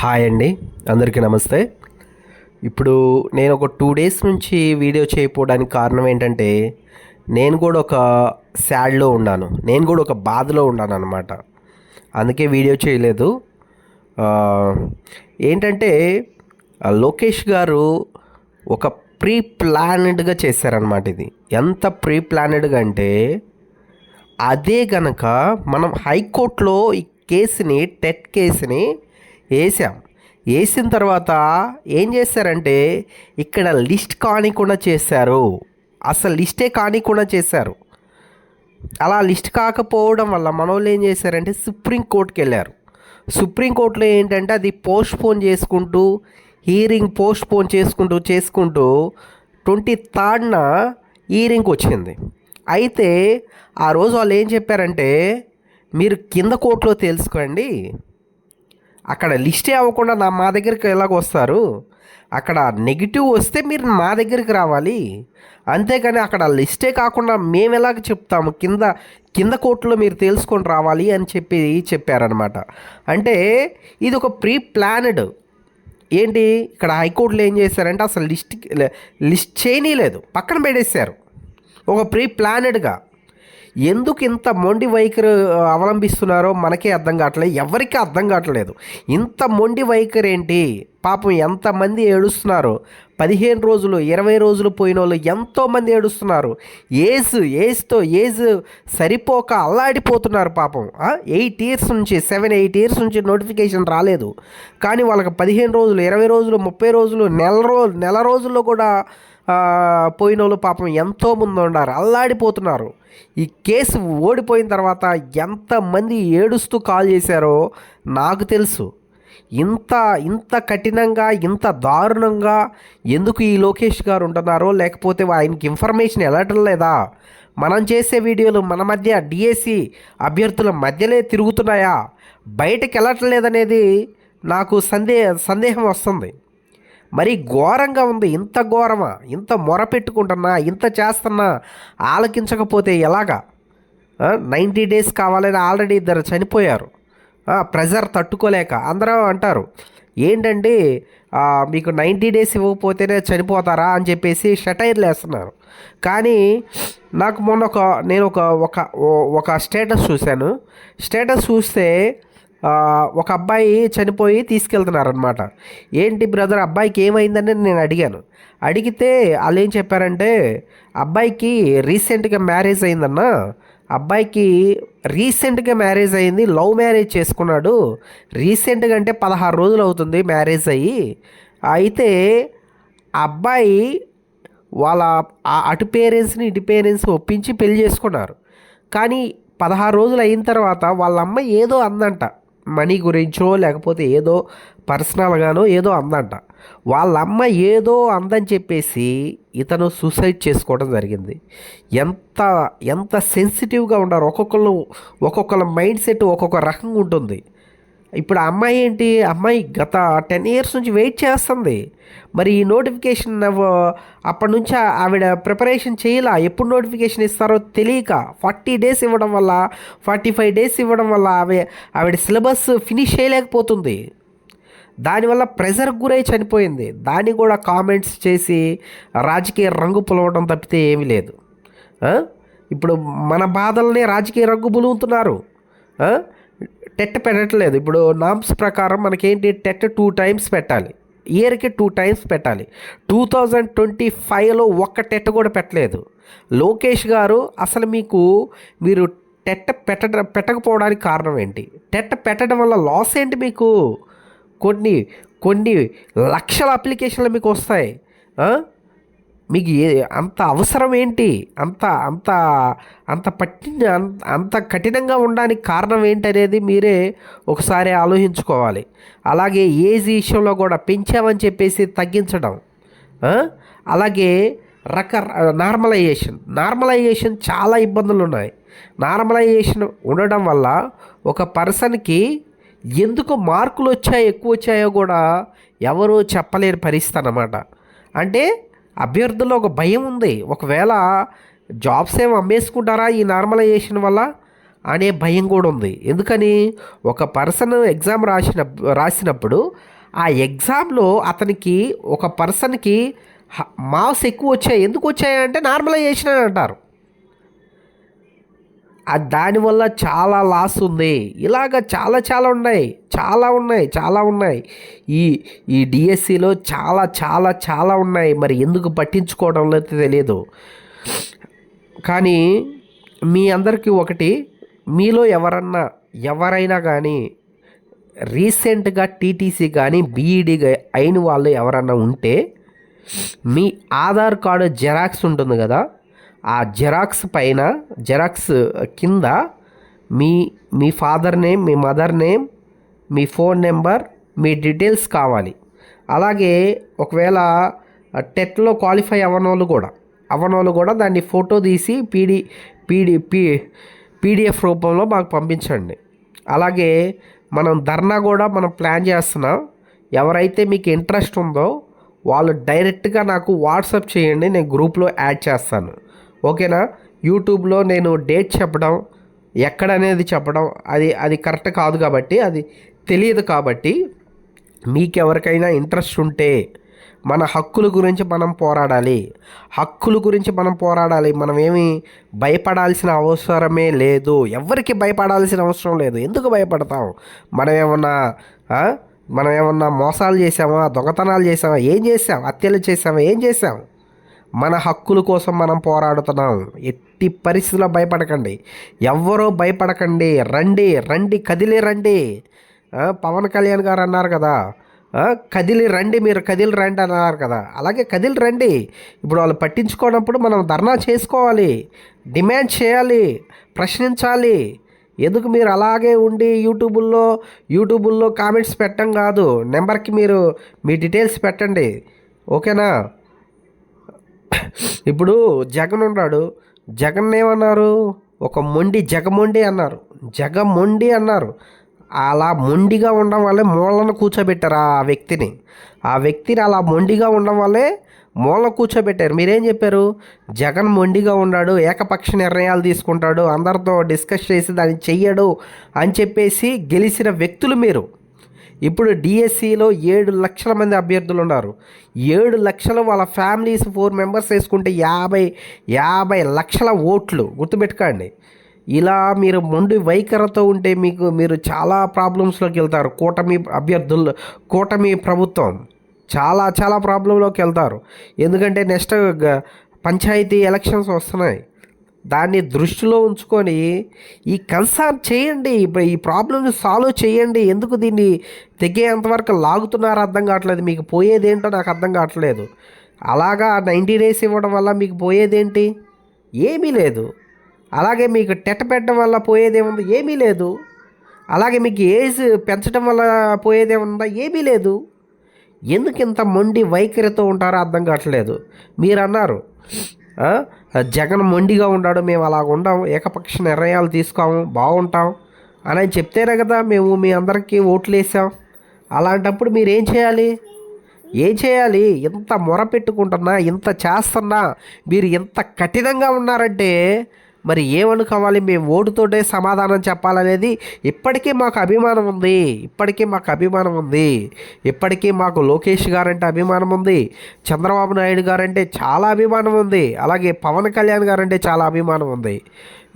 Hi అండి. అందరికీ నమస్తే. ఇప్పుడు నేను ఒక టూ డేస్ నుంచి వీడియో చేయకపోవడానికి కారణం ఏంటంటే నేను కూడా ఒక శాడ్లో ఉన్నాను. నేను కూడా ఒక బాధలో ఉన్నాను అనమాట అందుకే వీడియో చేయలేదు. ఏంటంటే లోకేష్ గారు ఒక ప్రీ ప్లానెడ్గా చేశారనమాట ఇది. ఎంత ప్రీ ప్లానెడ్గా అంటే అదే గనక మనం హైకోర్టులో ఈ కేసుని టెట్ కేసుని వేసాం వేసిన తర్వాత ఏం చేశారంటే ఇక్కడ లిస్ట్ కానికుండా చేశారు. అసలు లిస్టే కానికుండా చేశారు. అలా లిస్ట్ కాకపోవడం వల్ల మన వాళ్ళు ఏం చేశారంటే సుప్రీంకోర్టుకి వెళ్ళారు సుప్రీంకోర్టులో ఏంటంటే అది పోస్ట్ పోన్ చేసుకుంటూ హీరింగ్ పోస్ట్ పోన్ చేసుకుంటూ చేసుకుంటూ ట్వంటీ థర్డ్న హీరింగ్ వచ్చింది. అయితే ఆ రోజు వాళ్ళు ఏం చెప్పారంటే మీరు కింద కోర్టులో తెలుసుకోండి అక్కడ లిస్టే అవ్వకుండా నా మా దగ్గరికి ఎలాగ వస్తారు? అక్కడ నెగిటివ్ వస్తే మీరు మా దగ్గరికి రావాలి. అంతేగాని అక్కడ లిస్టే కాకుండా మేము ఎలాగ చెప్తాము? కింద కింద కోర్టులో మీరు తెలుసుకొని రావాలి అని చెప్పి చెప్పారనమాట అంటే ఇది ఒక ప్రీ ప్లానెడ్ ఏంటి? ఇక్కడ హైకోర్టులో ఏం చేశారంటే అసలు లిస్ట్ లిస్ట్ చేయనీయలేదు పక్కన పెట్టేశారు. ఒక ప్రీ ప్లానెడ్గా ఎందుకు ఇంత మొండి వైఖరి అవలంబిస్తున్నారో మనకే అర్థం కావట్లేదు. ఎవరికీ అర్థం కావట్లేదు. ఇంత మొండి వైఖరి ఏంటి? పాపం ఎంతమంది ఏడుస్తున్నారు? పదిహేను రోజులు ఇరవై రోజులు పోయిన వాళ్ళు ఎంతోమంది ఏడుస్తున్నారు? ఏజ్ ఏజ్తో ఏజ్ సరిపోక అల్లాడిపోతున్నారు పాపం. ఎయిట్ ఇయర్స్ నుంచి సెవెన్ ఎయిట్ ఇయర్స్ నుంచి నోటిఫికేషన్ రాలేదు. కానీ వాళ్ళకి పదిహేను రోజులు ఇరవై రోజులు ముప్పై రోజులు నెల రోజు నెల రోజుల్లో కూడా పోయిన వాళ్ళు పాపం ఎంతోమంది ఉన్నారు అల్లాడిపోతున్నారు. ఈ కేసు ఓడిపోయిన తర్వాత ఎంతమంది ఏడుస్తూ కాల్ చేశారో నాకు తెలుసు. ఇంత ఇంత కఠినంగా ఇంత దారుణంగా ఎందుకు ఈ లోకేష్ గారు ఉంటున్నారో లేకపోతే ఆయనకి ఇన్ఫర్మేషన్ వెళ్ళటం లేదా? మనం చేసే వీడియోలు మన మధ్య డిఎస్సి అభ్యర్థుల మధ్యలే తిరుగుతున్నాయా? బయటకు వెళ్ళటం లేదనేది నాకు సందే సందేహం వస్తుంది. మరీ ఘోరంగా ఉంది. ఇంత ఘోరమా? ఇంత మొర పెట్టుకుంటున్నా? ఇంత చేస్తున్నా? ఆలకించకపోతే ఎలాగా? నైంటీ డేస్ కావాలని ఆల్రెడీ ఇద్దరు చనిపోయారు. ప్రెజర్ తట్టుకోలేక అందరూ అంటారు ఏంటంటే మీకు నైంటీ డేస్ ఇవ్వకపోతేనే చనిపోతారా? అని చెప్పేసి షటైర్లు వేస్తున్నారు. కానీ నాకు మొన్న ఒక నేను ఒక ఒక ఒక స్టేటస్ చూశాను. స్టేటస్ చూస్తే ఒక అబ్బాయి చనిపోయి తీసుకెళ్తున్నారనమాట ఏంటి బ్రదర్ అబ్బాయికి ఏమైందని నేను అడిగాను. అడిగితే వాళ్ళు ఏం చెప్పారంటే అబ్బాయికి రీసెంట్గా మ్యారేజ్ అయిందన్న. అబ్బాయికి రీసెంట్గా మ్యారేజ్ అయింది లవ్ మ్యారేజ్ చేసుకున్నాడు. రీసెంట్గా అంటే పదహారు రోజులు అవుతుంది మ్యారేజ్ అయ్యి. అయితే అబ్బాయి వాళ్ళ ఆ అటు పేరెంట్స్ని ఇటు పేరెంట్స్ని ఒప్పించి పెళ్ళి చేసుకున్నారు. కానీ పదహారు రోజులు అయిన తర్వాత వాళ్ళ అమ్మ ఏదో అందంట. మనీ గురించో లేకపోతే ఏదో పర్సనల్గానో ఏదో అందంట. వాళ్ళ అమ్మ ఏదో అందని చెప్పేసి ఇతను సూసైడ్ చేసుకోవడం జరిగింది. ఎంత ఎంత సెన్సిటివ్గా ఉన్నారు ఒక్కొక్కరు ఒక్కొక్కళ్ళ మైండ్ సెట్ ఒక్కొక్క రకంగా ఉంటుంది. ఇప్పుడు ఆ అమ్మాయి ఏంటి? అమ్మాయి గత టెన్ ఇయర్స్ నుంచి వెయిట్ చేస్తుంది. మరి ఈ నోటిఫికేషన్ అప్పటి నుంచి ఆవిడ ప్రిపరేషన్ చేయలా? ఎప్పుడు నోటిఫికేషన్ ఇస్తారో తెలియక ఫార్టీ డేస్ ఇవ్వడం వల్ల ఫార్టీ ఫైవ్ డేస్ ఇవ్వడం వల్ల ఆమె ఆవిడ సిలబస్ ఫినిష్ చేయలేకపోతుంది. దానివల్ల ప్రెజర్ గురై చనిపోయింది. దాన్ని కూడా కామెంట్స్ చేసి రాజకీయ రంగు పులవడం తప్పితే ఏమీ లేదు. ఇప్పుడు మన బాధల్ని రాజకీయ రంగు పులుగుతున్నారు టెట్ పెట్టట్లేదు. ఇప్పుడు నామ్స్ ప్రకారం మనకేంటి? టెట్ టూ టైమ్స్ పెట్టాలి. ఇయర్కి టూ టైమ్స్ పెట్టాలి. టూ థౌజండ్ ట్వంటీ ఫైవ్లో ఒక్క టెట్ కూడా పెట్టలేదు. లోకేష్ గారు అసలు మీకు మీరు టెట్ పెట్టడం పెట్టకపోవడానికి కారణం ఏంటి? టెట్ పెట్టడం వల్ల లాస్ ఏంటి మీకు? కొన్ని కొన్ని లక్షల అప్లికేషన్లు మీకు వస్తాయి. మీకు ఏ అంత అవసరం ఏంటి? అంత అంత అంత పట్టి అంత అంత కఠినంగా ఉండడానికి కారణం ఏంటి అనేది మీరే ఒకసారి ఆలోచించుకోవాలి. అలాగే ఏజ్ విషయంలో కూడా పెంచామని చెప్పేసి తగ్గించడం అలాగే రక నార్మలైజేషన్. నార్మలైజేషన్ చాలా ఇబ్బందులు ఉన్నాయి. నార్మలైజేషన్ ఉండడం వల్ల ఒక పర్సన్కి ఎందుకు మార్కులు వచ్చాయో ఎక్కువ వచ్చాయో కూడా ఎవరూ చెప్పలేని పరిస్థితి అన్నమాట. అంటే అభ్యర్థుల్లో ఒక భయం ఉంది. ఒకవేళ జాబ్స్ ఏమి అమ్మేసుకుంటారా ఈ నార్మలైజేషన్ వల్ల అనే భయం కూడా ఉంది. ఎందుకని? ఒక పర్సన్ ఎగ్జామ్ రాసిన రాసినప్పుడు ఆ ఎగ్జామ్లో అతనికి ఒక పర్సన్కి మార్క్స్ ఎక్కువ వచ్చాయి. ఎందుకు వచ్చాయంటే నార్మలైజేషన్ అని అంటారు. దానివల్ల చాలా లాస్ ఉంది. ఇలాగ చాలా చాలా ఉన్నాయి. చాలా ఉన్నాయి. చాలా ఉన్నాయి. ఈ ఈ డిఎస్సిలో చాలా చాలా చాలా ఉన్నాయి. మరి ఎందుకు పట్టించుకోవడం లేదు తెలియదు కానీ మీ అందరికీ ఒకటి మీలో ఎవరన్నా ఎవరైనా కానీ రీసెంట్గా టీటీసీ కానీ బీఈడీ అయిన వాళ్ళు ఎవరన్నా ఉంటే మీ ఆధార్ కార్డు జెరాక్స్ ఉంటుంది కదా ఆ జెరాక్స్ పైన జెరాక్స్ కింద మీ మీ ఫాదర్ నేమ్ మీ మదర్ నేమ్ మీ ఫోన్ నెంబర్ మీ డీటెయిల్స్ కావాలి. అలాగే ఒకవేళ టెట్లో క్వాలిఫై అవ్వనోళ్ళు కూడా అవ్వనోళ్ళు కూడా దాన్ని ఫోటో తీసి పీడి పీడి పీ పీడిఎఫ్ రూపంలో మాకు పంపించండి. అలాగే మనం ధర్నా కూడా మనం ప్లాన్ చేస్తున్నాం ఎవరైతే మీకు ఇంట్రెస్ట్ ఉందో వాళ్ళు డైరెక్ట్గా నాకు వాట్సాప్ చేయండి నేను గ్రూప్లో యాడ్ చేస్తాను. ఓకేనా? యూట్యూబ్లో నేను డేట్ చెప్పడం ఎక్కడ అనేది చెప్పడం అది అది కరెక్ట్ కాదు కాబట్టి అది తెలియదు కాబట్టి మీకు ఎవరికైనా ఇంట్రెస్ట్ ఉంటే మన హక్కుల గురించి మనం పోరాడాలి. హక్కుల గురించి మనం పోరాడాలి. మనం ఏమి భయపడాల్సిన అవసరమే లేదు. ఎవరికి భయపడాల్సిన అవసరం లేదు. ఎందుకు భయపడతాం? మనం ఏమన్నా మనం ఏమన్నా మోసాలు చేసామా దొంగతనాలు చేసామా ఏం చేసాం హత్యలు చేసామా ఏం చేసాం మన హక్కుల కోసం మనం పోరాడుతున్నాం. ఎట్టి పరిస్థితుల్లో భయపడకండి. ఎవ్వరూ భయపడకండి. రండి రండి కదిలి రండి. పవన్ కళ్యాణ్ గారు అన్నారు కదా. కదిలి రండి మీరు కదిలి రండి అన్నారు కదా. అలాగే కదిలి రండి. ఇప్పుడు వాళ్ళు పట్టించుకోనప్పుడు మనం ధర్నా చేసుకోవాలి. డిమాండ్ చేయాలి. ప్రశ్నించాలి. ఎందుకు మీరు అలాగే ఉండి యూట్యూబుల్లో యూట్యూబుల్లో కామెంట్స్ పెట్టడం కాదు. నెంబర్కి మీరు మీ డీటెయిల్స్ పెట్టండి. ఓకేనా? ఇప్పుడు జగన్ ఉన్నాడు. జగన్ ఏమన్నారు? ఒక మొండి జగమొండి అన్నారు. జగమొండి అన్నారు. అలా మొండిగా ఉండడం వల్లే మూలను కూర్చోబెట్టారు ఆ వ్యక్తిని. ఆ వ్యక్తిని అలా మొండిగా ఉండడం వల్లే మూల కూర్చోబెట్టారు. మీరేం చెప్పారు? జగన్ మొండిగా ఉన్నాడు ఏకపక్ష నిర్ణయాలు తీసుకుంటాడు అందరితో డిస్కస్ చేసి దాన్ని చెయ్యడు అని చెప్పేసి గెలిచిన వ్యక్తులు మీరు. ఇప్పుడు డిఎస్సిలో ఏడు లక్షల మంది అభ్యర్థులు ఉన్నారు ఏడు లక్షలు వాళ్ళ ఫ్యామిలీస్ ఫోర్ మెంబర్స్ వేసుకుంటే యాభై యాభై లక్షల ఓట్లు. గుర్తుపెట్టుకోండి. ఇలా మీరు మొండి వైఖరితో ఉంటే మీకు మీరు చాలా ప్రాబ్లమ్స్లోకి వెళ్తారు. కూటమి అభ్యర్థులు కూటమి ప్రభుత్వం చాలా చాలా ప్రాబ్లంలోకి వెళ్తారు. ఎందుకంటే నెక్స్ట్ గ- పంచాయతీ ఎలక్షన్స్ వస్తున్నాయి. దాన్ని దృష్టిలో ఉంచుకొని ఈ కన్సర్న్ చేయండి ఇప్పుడు ఈ ప్రాబ్లమ్ని సాల్వ్ చేయండి. ఎందుకు దీన్ని తెగేంతవరకు లాగుతున్నారో అర్థం కావట్లేదు. మీకు పోయేదేంటో నాకు అర్థం కావట్లేదు. అలాగా నైంటీ డేస్ ఇవ్వడం వల్ల మీకు పోయేదేంటి? ఏమీ లేదు. అలాగే మీకు టెట్ పెట్టడం వల్ల పోయేదేముంది ఏమీ లేదు. అలాగే మీకు ఏజ్ పెంచడం వల్ల పోయేదేముందా ఏమీ లేదు. ఎందుకు ఇంత మొండి వైఖరితో ఉంటారో అర్థం కావట్లేదు. మీరు అన్నారు జగన్ మొండిగా ఉన్నాడు మేము అలాగ ఉండం ఏకపక్ష నిర్ణయాలు తీసుకోము బాగుంటాం అని చెప్తేనే కదా మేము మీ అందరికీ ఓట్లు వేసాం అలాంటప్పుడు మీరు ఏం చేయాలి? ఏం చేయాలి? ఇంత మొర పెట్టుకుంటున్నా ఇంత చేస్తున్నా మీరు ఇంత కఠినంగా ఉన్నారంటే మరి ఏమనుకోవాలి? మేము ఓటుతోటే సమాధానం చెప్పాలనేది ఇప్పటికీ మాకు అభిమానం ఉంది. ఇప్పటికీ మాకు అభిమానం ఉంది. ఇప్పటికీ మాకు లోకేష్ గారంటే అభిమానం ఉంది. చంద్రబాబు నాయుడు గారంటే చాలా అభిమానం ఉంది. అలాగే పవన్ కళ్యాణ్ గారంటే చాలా అభిమానం ఉంది.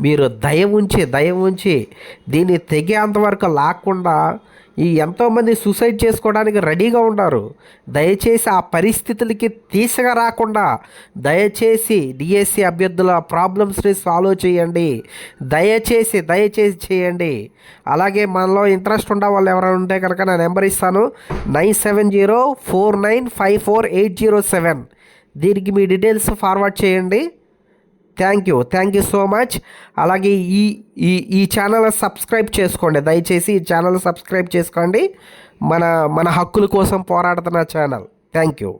మీరు దయ ఉంచి దయ ఉంచి దీన్ని తెగేంతవరకు లాక్కుండా ఈ ఎంతోమంది సూసైడ్ చేసుకోవడానికి రెడీగా ఉన్నారు. దయచేసి ఆ పరిస్థితులకి తీసుకురాకుండా దయచేసి డిఎస్సి అభ్యర్థుల ప్రాబ్లమ్స్ని సాల్వ్ చేయండి. దయచేసి దయచేసి చేయండి. అలాగే మనలో ఇంట్రెస్ట్ ఉండే వాళ్ళు ఎవరైనా ఉంటే కనుక నా నెంబర్ ఇస్తాను. Nine seven zero four nine five four eight zero seven. దీనికి మీ డీటెయిల్స్ ఫార్వర్డ్ చేయండి. Thank you. Thank you so much. అలాగే ఈ ఈ ఈ ఛానల్ సబ్స్క్రైబ్ చేసుకోండి. దయచేసి ఈ ఛానల్ సబ్స్క్రైబ్ చేసుకోండి. మన మన హక్కుల కోసం పోరాడుతున్న ఛానల్. Thank you.